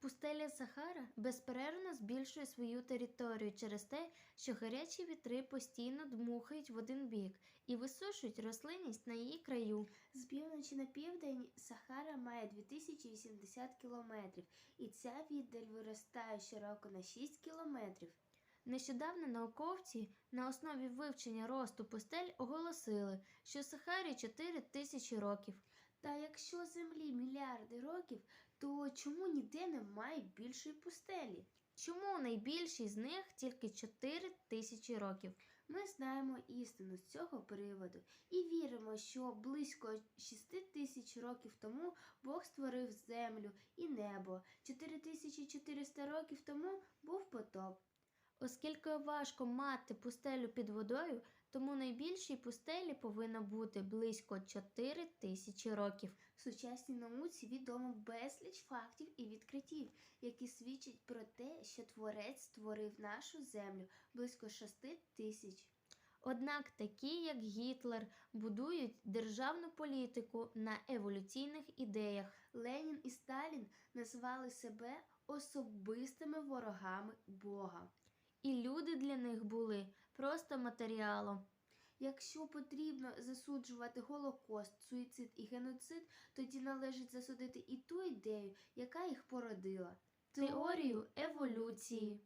Пустеля Сахара безперервно збільшує свою територію через те, що гарячі вітри постійно дмухають в один бік і висушують рослинність на її краю. З півночі на південь Сахара має 2080 кілометрів, і ця віддаль виростає щороку на 6 кілометрів. Нещодавно науковці на основі вивчення росту пустель оголосили, що Сахарі 4 тисячі років. Та якщо землі мільярди років, то чому ніде немає більшої пустелі? Чому найбільшій з них тільки 4 тисячі років? Ми знаємо істину з цього приводу і віримо, що близько 6 тисяч років тому Бог створив землю і небо. 4400 років тому був потоп. Оскільки важко мати пустелю під водою, тому найбільшій пустелі повинно бути близько 4 тисячі років. В сучасній науці відомо безліч фактів і відкриттів, які свідчать про те, що творець створив нашу землю близько 6 тисяч. Однак такі, як Гітлер, будують державну політику на еволюційних ідеях. Ленін і Сталін назвали себе особистими ворогами Бога. І люди для них були просто матеріалом. Якщо потрібно засуджувати Голокост, суїцид і геноцид, тоді належить засудити і ту ідею, яка їх породила Теорію еволюції.